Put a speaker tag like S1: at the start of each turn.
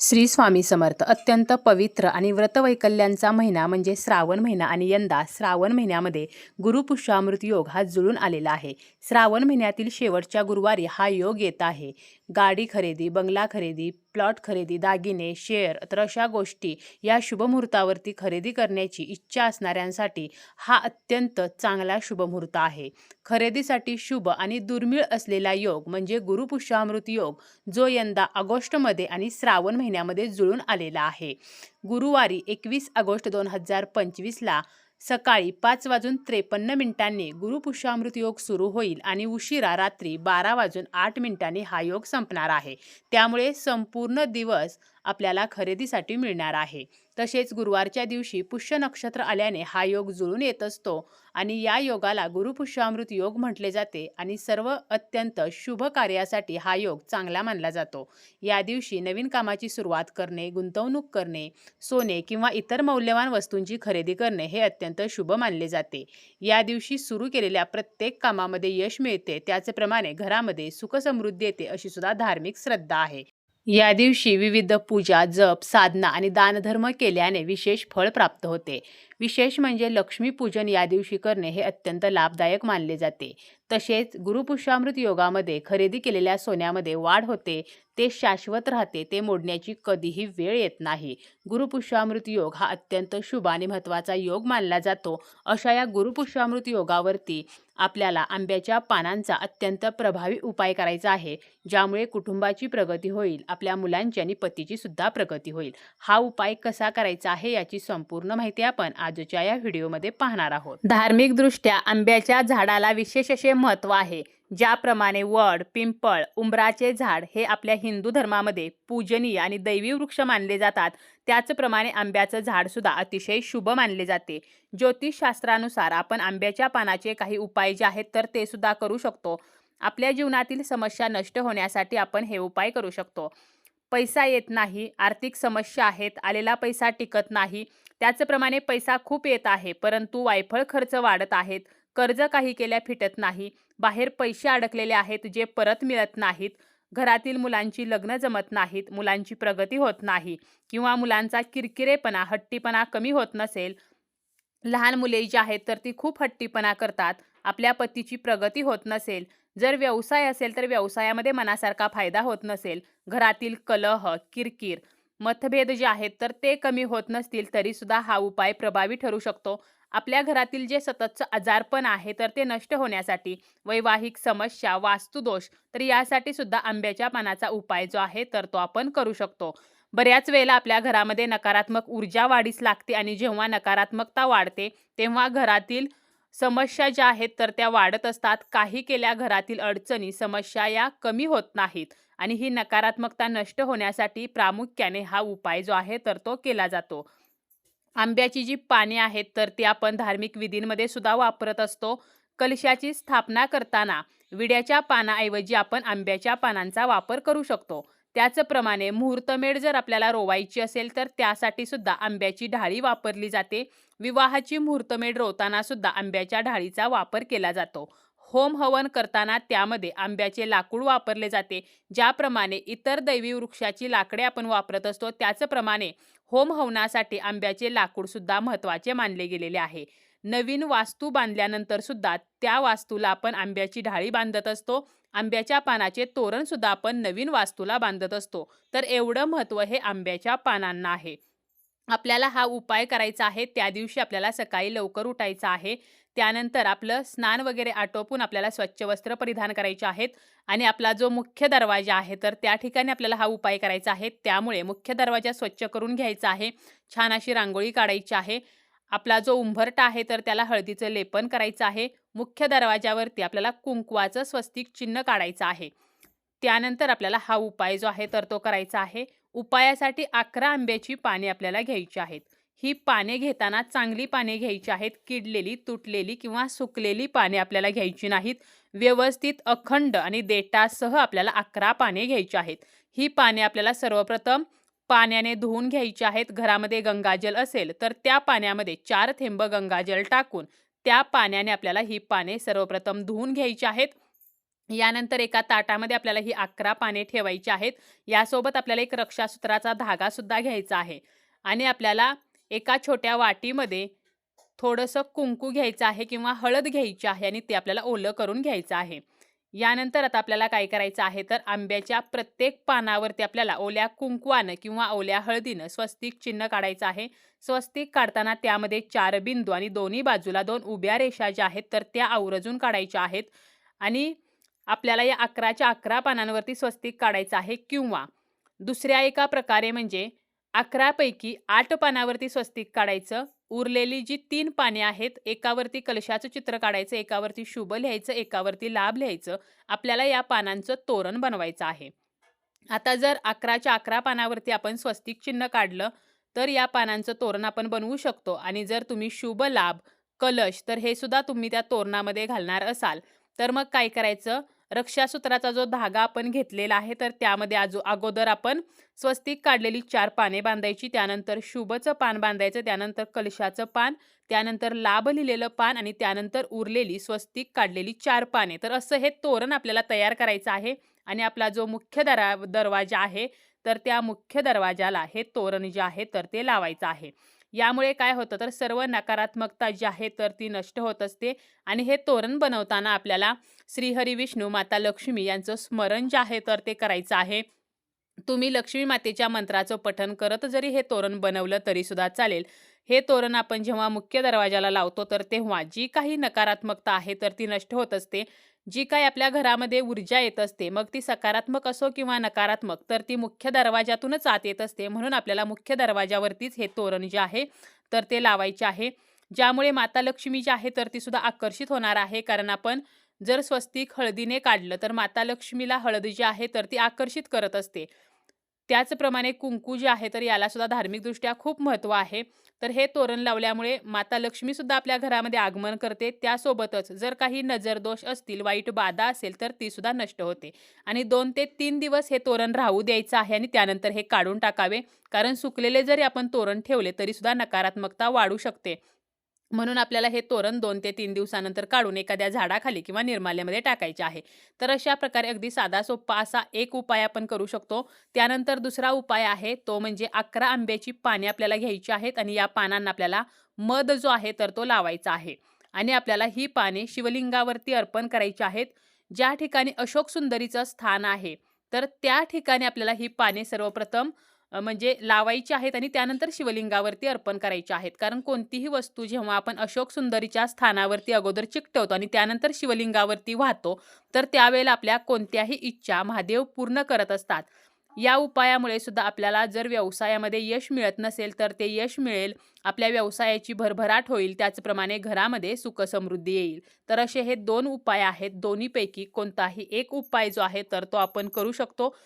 S1: श्री स्वामी समर्थ. अत्यंत पवित्र आणि व्रतवैकल्यांचा महिना म्हणजे श्रावण महिना आणि यंदा श्रावण महिन्यामध्ये गुरुपुष्यामृत योग हा जुळून आलेला आहे. श्रावण महिन्यातील शेवटच्या गुरुवारी हा योग येत आहे. गाडी खरेदी बंगला खरेदी प्लॉट खरेदी दागिने शेअर तर अशा गोष्टी या शुभमुहूर्तावरती खरेदी करण्याची इच्छा असणाऱ्यांसाठी हा अत्यंत चांगला शुभमुहूर्त आहे. खरेदीसाठी शुभ आणि दुर्मिळ असलेला योग म्हणजे गुरुपुष्यामृत योग जो यंदा ऑगस्टमध्ये आणि श्रावण महिन्यामध्ये जुळून आलेला आहे. गुरुवारी एकवीस ऑगस्ट दोन हजार पंचवीसला सकाळी पाच वाजून त्रेपन्न मिनिटांनी गुरुपुष्यामृत योग सुरू होईल आणि उशिरा रात्री बारा वाजून आठ मिनिटांनी हा योग संपणार आहे. त्यामुळे संपूर्ण दिवस आपल्याला खरेदीसाठी मिळणार आहे. तसेच गुरुवारच्या दिवशी पुष्य नक्षत्र आल्याने हा योग जुळून येत असतो आणि या योगाला गुरुपुष्यामृत योग म्हटले जाते आणि सर्व अत्यंत शुभ कार्यासाठी हा योग चांगला मानला जातो. या दिवशी नवीन कामाची सुरुवात करणे गुंतवणूक करणे सोने किंवा इतर मौल्यवान वस्तूंची खरेदी करणे हे अत्यंत शुभ मानले जाते. या दिवशी सुरू केलेल्या प्रत्येक कामामध्ये यश मिळते. त्याचप्रमाणे घरामध्ये सुखसमृद्धी येते अशी सुद्धा धार्मिक श्रद्धा आहे. या दिवशी विविध पूजा जप साधना आणि दानधर्म केल्याने विशेष फळ प्राप्त होते. विशेष म्हणजे लक्ष्मीपूजन या दिवशी करणे हे अत्यंत लाभदायक मानले जाते. तसेच गुरुपुष्यामृत योगामध्ये खरेदी केलेल्या सोन्यामध्ये वाढ होते ते शाश्वत राहते ते मोडण्याची कधीही वेळ येत नाही. गुरुपुष्यामृत योग हा अत्यंत शुभ आणि महत्त्वाचा योग मानला जातो. अशा या गुरुपुष्यामृत योगावरती आपल्याला आंब्याच्या पानांचा अत्यंत प्रभावी उपाय करायचा आहे ज्यामुळे कुटुंबाची प्रगती होईल आपल्या मुलांची आणि पतीची सुद्धा प्रगती होईल. हा उपाय कसा करायचा आहे याची संपूर्ण माहिती आपण आजच्या या व्हिडिओमध्ये पाहणार आहोत. धार्मिकदृष्ट्या आंब्याच्या झाडाला विशेष असे महत्त्व आहे ज्याप्रमाणे वड पिंपळ उंबराचे झाड हे आपल्या हिंदू धर्मामध्ये पूजनीय आणि दैवी वृक्ष मानले जातात. त्याचप्रमाणे आंब्याचं झाडसुद्धा अतिशय शुभ मानले जाते. ज्योतिषशास्त्रानुसार आपण आंब्याच्या पानाचे काही उपाय जे आहेत तर ते सुद्धा करू शकतो. आपल्या जीवनातील समस्या नष्ट होण्यासाठी आपण हे उपाय करू शकतो. पैसा येत नाही आर्थिक समस्या आहेत आलेला पैसा टिकत नाही त्याचप्रमाणे पैसा खूप येत आहे परंतु वायफळ खर्च वाढत आहेत कर्ज काही केल्या फिटत नाही बाहेर पैसे अडकलेले आहेत जे परत मिळत नाहीत घरातील मुलांची लग्न जमत नाहीत मुलांची प्रगती होत नाही किंवा मुलांचा किरकिरेपणा हट्टीपणा कमी होत नसेल. लहान मुले जी आहेत तर ती खूप हट्टीपणा करतात आपल्या पतीची प्रगती होत नसेल जर व्यवसाय असेल तर व्यवसायामध्ये मनासारखा फायदा होत नसेल घरातील कलह किरकिर मतभेद जे आहेत तर ते कमी होत नसतील तरीसुद्धा हा उपाय प्रभावी ठरू शकतो. आपल्या घरातील जे सततचं आजारपण आहे तर ते नष्ट होण्यासाठी वैवाहिक समस्या वास्तुदोष तर यासाठी सुद्धा आंब्याच्या पानाचा उपाय जो आहे तर तो आपण करू शकतो. बऱ्याच वेळेला आपल्या घरामध्ये नकारात्मक ऊर्जा वाढीस लागते आणि जेव्हा नकारात्मकता वाढते तेव्हा घरातील समस्या ज्या आहेत तर त्या वाढत असतात. काही केल्या घरातील अडचणी समस्या या कमी होत नाहीत. आणि ही नकारात्मकता नष्ट होण्यासाठी प्रामुख्याने हा उपाय जो आहे तर तो केला जातो. आंब्याची जी पाने आहेत तर ती आपण धार्मिक विधींमध्ये सुद्धा वापरत असतो. कलशाची स्थापना करताना विड्याच्या पानाऐवजी आपण आंब्याच्या पानांचा वापर करू शकतो. त्याचप्रमाणे मुहूर्तमेढ जर आपल्याला रोवायची असेल तर त्यासाठी सुद्धा आंब्याची ढाळी वापरली जाते. विवाहाची मुहूर्तमेढ रोवताना सुद्धा आंब्याच्या ढाळीचा वापर केला जातो. होम हवन करताना त्यामध्ये आंब्याचे लाकूड वापरले जाते ज्याप्रमाणे इतर दैवी वृक्षाची लाकडे आपण वापरत असतो त्याचप्रमाणे होम हवनासाठी आंब्याचे लाकूडसुद्धा महत्त्वाचे मानले गेलेले आहे. नवीन वास्तू बांधल्यानंतर सुद्धा त्या वास्तूला आपण आंब्याची ढाळी बांधत असतो आंब्याच्या पानाचे तोरण सुद्धा आपण नवीन वास्तूला बांधत असतो. तर एवढं महत्त्व हे आंब्याच्या पानांना आहे. आपल्याला हा उपाय करायचा आहे त्या दिवशी आपल्याला सकाळी लवकर उठायचं आहे. त्यानंतर आपलं स्नान वगैरे आटोपून आपल्याला स्वच्छ वस्त्र परिधान करायचे आहेत आणि आपला जो मुख्य दरवाजा आहे तर त्या ठिकाणी आपल्याला हा उपाय करायचा आहे. त्यामुळे मुख्य दरवाजा स्वच्छ करून घ्यायचा आहे छान अशी रांगोळी काढायची आहे. आपला जो उंभरटा आहे तर त्याला हळदीचं लेपन करायचं आहे. मुख्य दरवाजावरती आपल्याला कुंकवाचं स्वस्तिक चिन्ह काढायचं आहे. त्यानंतर आपल्याला हा उपाय जो आहे तर तो करायचा आहे. उपायासाठी अकरा आंब्याची पाने आपल्याला घ्यायची आहेत. ही पाने घेताना चांगली पाने घ्यायची आहेत किडलेली तुटलेली किंवा सुकलेली पाने आपल्याला घ्यायची नाहीत. व्यवस्थित अखंड आणि देटासह आपल्याला अकरा पाने घ्यायची आहेत. ही पाने आपल्याला सर्वप्रथम पाण्याने धुवून घ्यायची आहेत. घरामध्ये गंगाजल असेल तर त्या पाण्यामध्ये चार थेंब गंगाजल टाकून त्या पाण्याने आपल्याला ही पाने सर्वप्रथम धुवून घ्यायची आहेत. यानंतर एका ताटामध्ये आपल्याला ही अकरा पाने ठेवायची आहेत. यासोबत आपल्याला एक रक्षासूत्राचा धागा सुद्धा घ्यायचा आहे. आणि आपल्याला एका छोट्या वाटीमध्ये थोडंसं कुंकू घ्यायचं आहे किंवा हळद घ्यायची आहे आणि ते आपल्याला ओलं करून घ्यायचं आहे. यानंतर आता आपल्याला काय करायचं आहे तर आंब्याच्या प्रत्येक पानावरती आपल्याला ओल्या कुंकवानं किंवा ओल्या हळदीनं स्वस्तिक चिन्ह काढायचं आहे. स्वस्तिक काढताना त्यामध्ये चार बिंदू आणि दोन्ही बाजूला दोन उभ्या रेषा ज्या आहेत तर त्या आवर्जून काढायच्या आहेत. आणि आपल्याला या अकराच्या अकरा पानांवरती स्वस्तिक काढायचं आहे किंवा दुसऱ्या एका प्रकारे म्हणजे अकरापैकी आठ पानावरती स्वस्तिक काढायचं उरलेली जी तीन पाने आहेत एकावरती कलशाचं चित्र काढायचं एकावरती शुभ लिहायचं एकावरती लाभ लिहायचं आपल्याला या पानांचं तोरण बनवायचं आहे. आता जर अकराच्या अकरा पानावरती आपण स्वस्तिक चिन्ह काढलं तर या पानांचं तोरण आपण बनवू शकतो. आणि जर तुम्ही शुभ लाभ कलश तर हे सुद्धा तुम्ही त्या तोरणामध्ये घालणार असाल. तर मग काय करायचं? रक्षासूत्राचा जो धागा आपण घेतलेला आहे तर त्यामध्ये आजो अगोदर आपण स्वस्तिक काढलेली चार पाने बांधायची त्यानंतर शुभचं पान बांधायचं त्यानंतर कलशाचं पान त्यानंतर लाभ लिहिलेलं पान आणि त्यानंतर उरलेली स्वस्तिक काढलेली चार पाने. तर असं हे तोरण आपल्याला तयार करायचं आहे आणि आपला जो मुख्य दरा दरवाजा आहे तर त्या मुख्य दरवाजाला हे तोरण जे आहे तर ते लावायचं आहे. यामुळे काय होतं तर सर्व नकारात्मकता जी आहे तर ती नष्ट होत असते. आणि हे तोरण बनवताना आपल्याला श्रीहरी विष्णू माता लक्ष्मी यांचं स्मरण जे आहे तर ते करायचं आहे. तुम्ही लक्ष्मी मातेच्या मंत्राचं पठण करत जरी हे तोरण बनवलं तरीसुद्धा चालेल. हे तोरण आपण जेव्हा मुख्य दरवाजाला लावतो तर तेव्हा जी काही नकारात्मकता आहे तर ती नष्ट होत असते. जी काही आपल्या घरामध्ये ऊर्जा येत असते मग ती सकारात्मक असो किंवा नकारात्मक तर ती मुख्य दरवाजातूनच आत येत असते. म्हणून आपल्याला मुख्य दरवाजावरतीच हे तोरण जे आहे तर ते लावायचे आहे. ज्यामुळे माता लक्ष्मी जी आहे तर ती सुद्धा आकर्षित होणार आहे. कारण आपण जर स्वस्तिक हळदीने काढलं तर माता लक्ष्मीला हळद जी आहे तर ती आकर्षित करत असते. त्याचप्रमाणे कुंकू जे आहे तर याला सुद्धा धार्मिकदृष्ट्या खूप महत्त्व आहे. तर हे तोरण लावल्यामुळे माता लक्ष्मी सुद्धा आपल्या घरामध्ये आगमन करते. त्यासोबतच जर काही नजरदोष असतील वाईट बाधा असेल तर ती सुद्धा नष्ट होते. आणि दोन ते तीन दिवस हे तोरण राहू द्यायचं आहे आणि त्यानंतर हे काढून टाकावे. कारण सुकलेले जरी आपण तोरण ठेवले तरी सुद्धा नकारात्मकता वाढू शकते. म्हणून आपल्याला हे तोरण दोन ते तीन दिवसानंतर काढून एखाद्या झाडाखाली किंवा निर्माल्यामध्ये टाकायचे आहे. तर अशा प्रकारे अगदी साधा सोप्पा असा एक उपाय आपण करू शकतो. त्यानंतर दुसरा उपाय आहे तो म्हणजे अकरा आंब्याची पाने आपल्याला घ्यायची आहेत आणि या पानांना आपल्याला मध जो आहे तर तो लावायचा आहे. आणि आपल्याला ही पाने शिवलिंगावरती अर्पण करायची आहेत. ज्या ठिकाणी अशोक सुंदरीचं स्थान आहे तर त्या ठिकाणी आपल्याला ही पाने सर्वप्रथम म्हणजे लावायचे आहेत आणि त्यानंतर शिवलिंगावरती अर्पण करायचे आहेत. कारण कोणतीही वस्तू जेव्हा आपण अशोक सुंदरीच्या स्थानावरती अगोदर चिकटवतो आणि त्यानंतर शिवलिंगावरती वाहतो तर त्यावेळेला आपल्या कोणत्याही इच्छा महादेव पूर्ण करत असतात. या उपायामुळे सुद्धा आपल्याला जर व्यवसायामध्ये यश मिळत नसेल तर ते यश मिळेल. आपल्या व्यवसायाची भरभराट होईल. त्याचप्रमाणे घरामध्ये सुखसमृद्धी येईल. तर असे हे दोन उपाय आहेत. दोन्हीपैकी कोणताही एक उपाय जो आहे तर तो आपण करू शकतो.